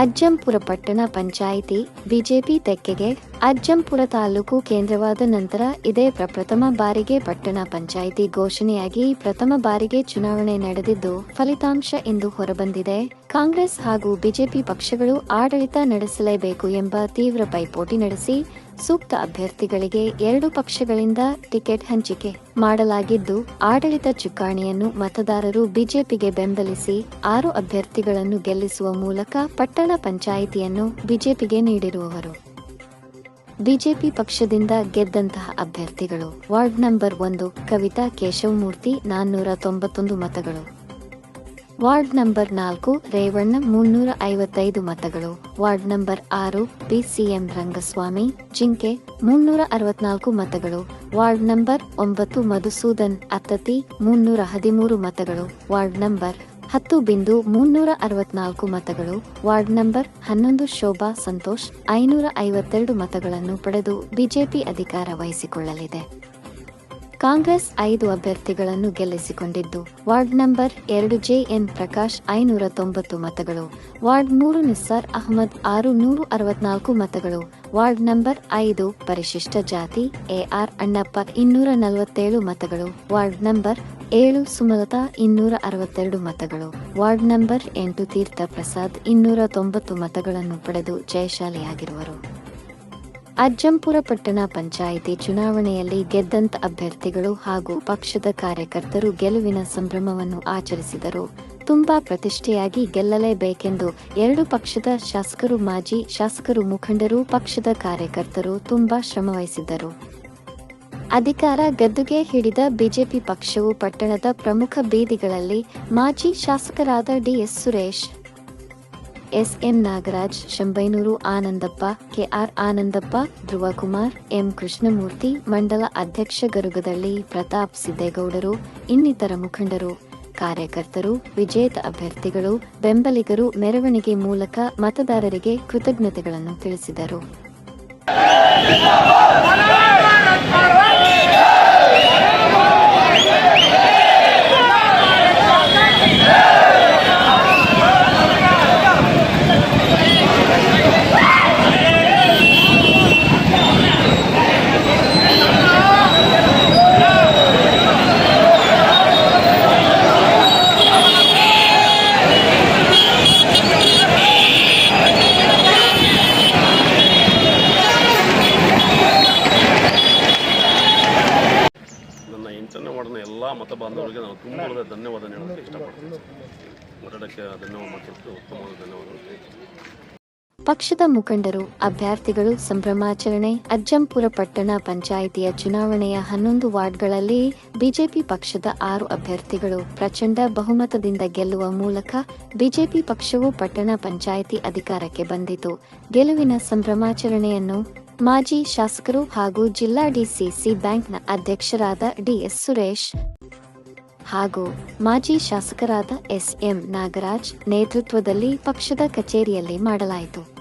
ಅಜ್ಜಂಪುರ ಪಟ್ಟಣ ಪಂಚಾಯಿತಿ ಬಿಜೆಪಿ ತೆಕ್ಕೆಗೆ ಅಜ್ಜಂಪುರ ತಾಲೂಕು ಕೇಂದ್ರವಾದ ನಂತರ ಇದೇ ಪ್ರಪ್ರಥಮ ಬಾರಿಗೆ ಪಟ್ಟಣ ಪಂಚಾಯಿತಿ ಘೋಷಣೆಯಾಗಿ ಪ್ರಥಮ ಬಾರಿಗೆ ಚುನಾವಣೆ ನಡೆದಿದ್ದು ಫಲಿತಾಂಶ ಇಂದು ಹೊರಬಂದಿದೆ. ಕಾಂಗ್ರೆಸ್ ಹಾಗೂ ಬಿಜೆಪಿ ಪಕ್ಷಗಳು ಆಡಳಿತ ನಡೆಸಲೇಬೇಕು ಎಂಬ ತೀವ್ರ ಪೈಪೋಟಿ ನಡೆಸಿ ಸೂಕ್ತ ಅಭ್ಯರ್ಥಿಗಳಿಗೆ ಎರಡು ಪಕ್ಷಗಳಿಂದ ಟಿಕೆಟ್ ಹಂಚಿಕೆ ಮಾಡಲಾಗಿದ್ದು, ಆಡಳಿತ ಚುಕ್ಕಾಣಿಯನ್ನು ಮತದಾರರು ಬಿಜೆಪಿಗೆ ಬೆಂಬಲಿಸಿ ಆರು ಅಭ್ಯರ್ಥಿಗಳನ್ನು ಗೆಲ್ಲಿಸುವ ಮೂಲಕ ಪಟ್ಟಣ ಪಂಚಾಯಿತಿಯನ್ನು ಬಿಜೆಪಿಗೆ ನೀಡಿರುವವರು. ಬಿಜೆಪಿ ಪಕ್ಷದಿಂದ ಗೆದ್ದಂತಹ ಅಭ್ಯರ್ಥಿಗಳು ವಾರ್ಡ್ ನಂಬರ್ ಒಂದು ಕವಿತಾ ಕೇಶವಮೂರ್ತಿ, ನಾನ್ನೂರ ತೊಂಬತ್ತೊಂದು ಮತಗಳು. ವಾರ್ಡ್ ನಂಬರ್ ನಾಲ್ಕು, ರೇವಣ್ಣ, ಮುನ್ನೂರ ಐವತ್ತೈದು ಮತಗಳು. ವಾರ್ಡ್ ನಂಬರ್ ಆರು, ಬಿಸಿಎಂ ರಂಗಸ್ವಾಮಿ, ಜಿಂಕೆ, ಮುನ್ನೂರ ಅರವತ್ನಾಲ್ಕು ಮತಗಳು. ವಾರ್ಡ್ ನಂಬರ್ ಒಂಬತ್ತು, ಮಧುಸೂದನ್, ಅತ್ತತಿ, ಮುನ್ನೂರ ಹದಿಮೂರು ಮತಗಳು. ವಾರ್ಡ್ ನಂಬರ್ ಹತ್ತು, ಬಿಂದು, ಮುನ್ನೂರ ಅರವತ್ನಾಲ್ಕು ಮತಗಳು. ವಾರ್ಡ್ ನಂಬರ್ ಹನ್ನೊಂದು, ಶೋಭಾ, ಸಂತೋಷ್, ಐನೂರ ಐವತ್ತೆರಡು ಮತಗಳನ್ನು ಪಡೆದು ಬಿಜೆಪಿ ಅಧಿಕಾರ ವಹಿಸಿಕೊಳ್ಳಲಿದೆ. ಕಾಂಗ್ರೆಸ್ ಐದು ಅಭ್ಯರ್ಥಿಗಳನ್ನು ಗೆಲ್ಲಿಸಿಕೊಂಡಿದ್ದು. ವಾರ್ಡ್ ನಂಬರ್ ಎರಡು ಜೆಎನ್ ಪ್ರಕಾಶ್ ಐನೂರ ತೊಂಬತ್ತು ಮತಗಳು. ವಾರ್ಡ್ ಮೂರು ನಿಸ್ಸಾರ್ ಅಹಮದ್ ಆರು ನೂರು ಅರವತ್ನಾಲ್ಕು ಮತಗಳು. ವಾರ್ಡ್ ನಂಬರ್ ಐದು ಪರಿಶಿಷ್ಟ ಜಾತಿ ಎಆರ್ ಅಣ್ಣಪ್ಪ ಇನ್ನೂರ ನಲವತ್ತೇಳು ಮತಗಳು. ವಾರ್ಡ್ ನಂಬರ್ ಏಳು ಸುಮಲತಾ ಇನ್ನೂರ ಅರವತ್ತೆರಡು ಮತಗಳು. ವಾರ್ಡ್ ನಂಬರ್ ಎಂಟು ತೀರ್ಥ ಪ್ರಸಾದ್ ಇನ್ನೂರ ತೊಂಬತ್ತು ಮತಗಳನ್ನು ಪಡೆದು ಜಯಶಾಲಿಯಾಗಿರುವರು. ಅಜ್ಜಂಪುರ ಪಟ್ಟಣ ಪಂಚಾಯಿತಿ ಚುನಾವಣೆಯಲ್ಲಿ ಗೆದ್ದಂತ ಅಭ್ಯರ್ಥಿಗಳು ಹಾಗೂ ಪಕ್ಷದ ಕಾರ್ಯಕರ್ತರು ಗೆಲುವಿನ ಸಂಭ್ರಮವನ್ನು ಆಚರಿಸಿದರು. ತುಂಬಾ ಪ್ರತಿಷ್ಠೆಯಾಗಿ ಗೆಲ್ಲಲೇಬೇಕೆಂದು ಎರಡು ಪಕ್ಷದ ಶಾಸಕರು, ಮಾಜಿ ಶಾಸಕರು, ಮುಖಂಡರು, ಪಕ್ಷದ ಕಾರ್ಯಕರ್ತರು ತುಂಬಾ ಶ್ರಮವಹಿಸಿದ್ದರು. ಅಧಿಕಾರ ಗದ್ದುಗೆ ಹಿಡಿದ ಬಿಜೆಪಿ ಪಕ್ಷವು ಪಟ್ಟಣದ ಪ್ರಮುಖ ಬೀದಿಗಳಲ್ಲಿ ಮಾಜಿ ಶಾಸಕರಾದ DS Suresh SM Nagaraj, Shambainuru Anandappa, KR Anandappa, Dhruvakumar, M Krishnamurthy, ಮಂಡಲ ಅಧ್ಯಕ್ಷ ಗರುಗದಳ್ಳಿ ಪ್ರತಾಪ್ ಸಿದ್ದೇಗೌಡರು, ಇನ್ನಿತರ ಮುಖಂಡರು, ಕಾರ್ಯಕರ್ತರು, ವಿಜೇತ ಅಭ್ಯರ್ಥಿಗಳು, ಬೆಂಬಲಿಗರು ಮೆರವಣಿಗೆ ಮೂಲಕ ಮತದಾರರಿಗೆ ಕೃತಜ್ಞತೆಗಳನ್ನು ತಿಳಿಸಿದರು. ಬಾಂಧವರಿಗೆ ನಾನು ತುಂಬ ಧನ್ಯವಾದ ಹೇಳೋದಕ್ಕೆ ಇಷ್ಟಪಡ್ತೀನಿ. ಮಾತಾಡೋಕ್ಕೆ ಧನ್ಯವಾದ ಮಾತಾಡ್ತೀನಿ ಉತ್ತಮವಾದ ಧನ್ಯವಾದಗಳು. ಪಕ್ಷದ ಮುಖಂಡರು, ಅಭ್ಯರ್ಥಿಗಳು, ಸಂಭ್ರಮಾಚರಣೆ, ಅಜ್ಜಂಪುರ ಪಟ್ಟಣ ಪಂಚಾಯಿತಿಯ ಚುನಾವಣೆಯ ಹನ್ನೊಂದು ವಾರ್ಡ್ಗಳಲ್ಲಿ ಬಿಜೆಪಿ ಪಕ್ಷದ ಆರು ಅಭ್ಯರ್ಥಿಗಳು ಪ್ರಚಂಡ ಬಹುಮತದಿಂದ ಗೆಲ್ಲುವ ಮೂಲಕ ಬಿಜೆಪಿ ಪಕ್ಷವು ಪಟ್ಟಣ ಪಂಚಾಯಿತಿ ಅಧಿಕಾರಕ್ಕೆ ಬಂದಿತು. ಗೆಲುವಿನ ಸಂಭ್ರಮಾಚರಣೆಯನ್ನು ಮಾಜಿ ಶಾಸಕರು ಹಾಗೂ ಜಿಲ್ಲಾ ಡಿಸಿಸಿ ಬ್ಯಾಂಕ್ನ ಅಧ್ಯಕ್ಷರಾದ ಡಿಎಸ್ ಸುರೇಶ್ ಹಾಗೂ ಮಾಜಿ ಶಾಸಕರಾದ ಎಸ್ಎಂ ನಾಗರಾಜ್ ನೇತೃತ್ವದಲ್ಲಿ ಪಕ್ಷದ ಕಚೇರಿಯಲ್ಲಿ ಮಾಡಲಾಯಿತು.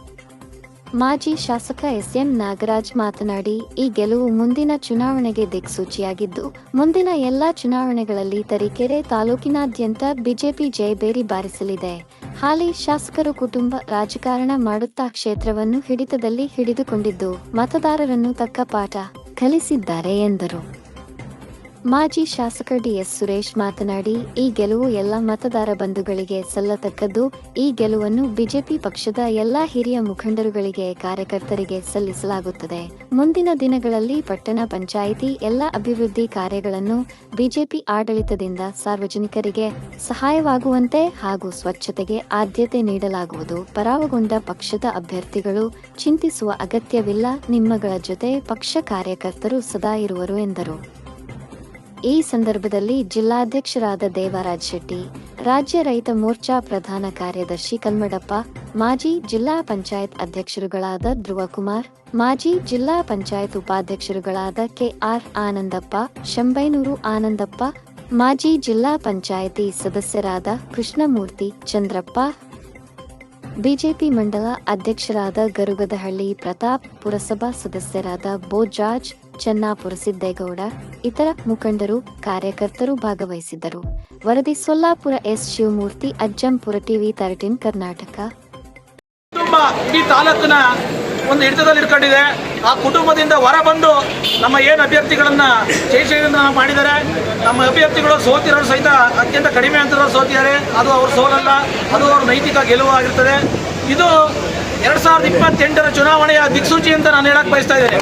ಮಾಜಿ ಶಾಸಕ ಎಸ್ಎಂ ನಾಗರಾಜ್ ಮಾತನಾಡಿ, ಈ ಗೆಲುವು ಮುಂದಿನ ಚುನಾವಣೆಗೆ ದಿಕ್ಸೂಚಿಯಾಗಿದ್ದು, ಮುಂದಿನ ಎಲ್ಲಾ ಚುನಾವಣೆಗಳಲ್ಲಿ ತರೀಕೆರೆ ತಾಲೂಕಿನಾದ್ಯಂತ ಬಿಜೆಪಿ ಜಯಬೇರಿ ಬಾರಿಸಲಿದೆ. ಹಾಲಿ ಶಾಸಕರು ಕುಟುಂಬ ರಾಜಕಾರಣ ಮಾಡುತ್ತಾ ಕ್ಷೇತ್ರವನ್ನು ಹಿಡಿತದಲ್ಲಿ ಹಿಡಿದುಕೊಂಡಿದ್ದು, ಮತದಾರರನ್ನು ತಕ್ಕ ಪಾಠ ಕಲಿಸಿದ್ದಾರೆ ಎಂದರು. ಮಾಜಿ ಶಾಸಕ ಡಿಎಸ್ ಸುರೇಶ್ ಮಾತನಾಡಿ, ಈ ಗೆಲುವು ಎಲ್ಲ ಮತದಾರ ಬಂಧುಗಳಿಗೆ ಸಲ್ಲತಕ್ಕದ್ದು, ಈ ಗೆಲುವನ್ನು ಬಿಜೆಪಿ ಪಕ್ಷದ ಎಲ್ಲಾ ಹಿರಿಯ ಮುಖಂಡರುಗಳಿಗೆ, ಕಾರ್ಯಕರ್ತರಿಗೆ ಸಲ್ಲಿಸಲಾಗುತ್ತದೆ. ಮುಂದಿನ ದಿನಗಳಲ್ಲಿ ಪಟ್ಟಣ ಪಂಚಾಯಿತಿ ಎಲ್ಲ ಅಭಿವೃದ್ಧಿ ಕಾರ್ಯಗಳನ್ನು ಬಿಜೆಪಿ ಆಡಳಿತದಿಂದ ಸಾರ್ವಜನಿಕರಿಗೆ ಸಹಾಯವಾಗುವಂತೆ ಹಾಗೂ ಸ್ವಚ್ಛತೆಗೆ ಆದ್ಯತೆ ನೀಡಲಾಗುವುದು. ಪರಾವಗೊಂಡ ಪಕ್ಷದ ಅಭ್ಯರ್ಥಿಗಳು ಚಿಂತಿಸುವ ಅಗತ್ಯವಿಲ್ಲ. ನಿಮ್ಮಗಳ ಜೊತೆ ಪಕ್ಷ ಕಾರ್ಯಕರ್ತರು ಸದಾ ಇರುವರು ಎಂದರು. ಈ ಸಂದರ್ಭದಲ್ಲಿ ಜಿಲ್ಲಾಧ್ಯಕ್ಷರಾದ ದೇವರಾಜ್ ಶೆಟ್ಟಿ, ರಾಜ್ಯ ರೈತ ಮೋರ್ಚಾ ಪ್ರಧಾನ ಕಾರ್ಯದರ್ಶಿ ಕಲ್ಮಡಪ್ಪ, ಮಾಜಿ ಜಿಲ್ಲಾ ಪಂಚಾಯತ್ ಅಧ್ಯಕ್ಷರುಗಳಾದ ಧ್ರುವಕುಮಾರ್, ಮಾಜಿ ಜಿಲ್ಲಾ ಪಂಚಾಯತ್ ಉಪಾಧ್ಯಕ್ಷರುಗಳಾದ ಕೆಆರ್ ಆನಂದಪ್ಪ, ಶಂಬೈನೂರು ಆನಂದಪ್ಪ, ಮಾಜಿ ಜಿಲ್ಲಾ ಪಂಚಾಯಿತಿ ಸದಸ್ಯರಾದ ಕೃಷ್ಣಮೂರ್ತಿ ಚಂದ್ರಪ್ಪ, ಬಿಜೆಪಿ ಮಂಡಲ ಅಧ್ಯಕ್ಷರಾದ ಗರುಗದಹಳ್ಳಿ ಪ್ರತಾಪ್, ಪುರಸಭಾ ಸದಸ್ಯರಾದ ಬೋಜಾಜ್ ಚೆನ್ನಾಪುರ ಸಿದ್ದೇಗೌಡ ಇತರ ಮುಖಂಡರು, ಕಾರ್ಯಕರ್ತರು ಭಾಗವಹಿಸಿದ್ದರು. ವರದಿ Sollapura S Shivamurthy, Ajjampura TV thirteen Karnataka. ಈ ತಾಲೂಕಿನ ಒಂದು ಹಿಡಿತದಲ್ಲಿ ಇಟ್ಕೊಂಡಿದೆ. ಆ ಕುಟುಂಬದಿಂದ ಹೊರ ಬಂದು ನಮ್ಮ ಏನು ಅಭ್ಯರ್ಥಿಗಳನ್ನ ಜಯಶೀಲನ ಮಾಡಿದ್ದಾರೆ. ನಮ್ಮ ಅಭ್ಯರ್ಥಿಗಳು ಸೋತಿರೋರು ಸಹಿತ ಅತ್ಯಂತ ಕಡಿಮೆ ಅಂತ ಸೋತಿದ್ದಾರೆ. ಅದು ಅವ್ರ ಸೋಲಲ್ಲ, ಅದು ಅವ್ರ ನೈತಿಕ ಗೆಲುವು ಆಗಿರ್ತದೆ. ಇದು ಎರಡ್ ಸಾವಿರದ ಇಪ್ಪತ್ತೆಂಟರ ಚುನಾವಣೆಯ ದಿಕ್ಸೂಚಿ ಅಂತ ನಾನು ಹೇಳಕ್ ಬಯಸ್ತಾ ಇದ್ದೇನೆ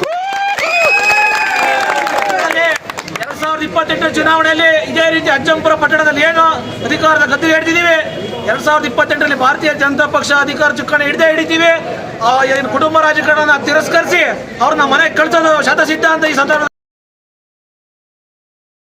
ಎರಡ್ ಸಾವಿರದ ಇಪ್ಪತ್ತೆಂಟರ ಚುನಾವಣೆಯಲ್ಲಿ ಇದೇ ರೀತಿ ಅಜ್ಜಂಪುರ ಪಟ್ಟಣದಲ್ಲಿ ಏನು ಅಧಿಕಾರದ ಗದ್ದು ಹಿಡಿದಿದ್ದೀವಿ? ಎರಡ್ ಸಾವಿರದ ಇಪ್ಪತ್ತೆಂಟರಲ್ಲಿ ಭಾರತೀಯ ಜನತಾ ಪಕ್ಷ ಅಧಿಕಾರ ಚುಕ್ಕಾಣಿ ಹಿಡಿದೇ ಹಿಡಿತೀವಿ. ಕುಟುಂಬ ರಾಜಕಾರಣ ತಿರಸ್ಕರಿಸಿ ಅವ್ರನ್ನ ಮನೆಗೆ ಕಳ್ಸೋದು ಶತಸಿದ್ಧ ಅಂತ ಈ ಸಂದರ್ಭ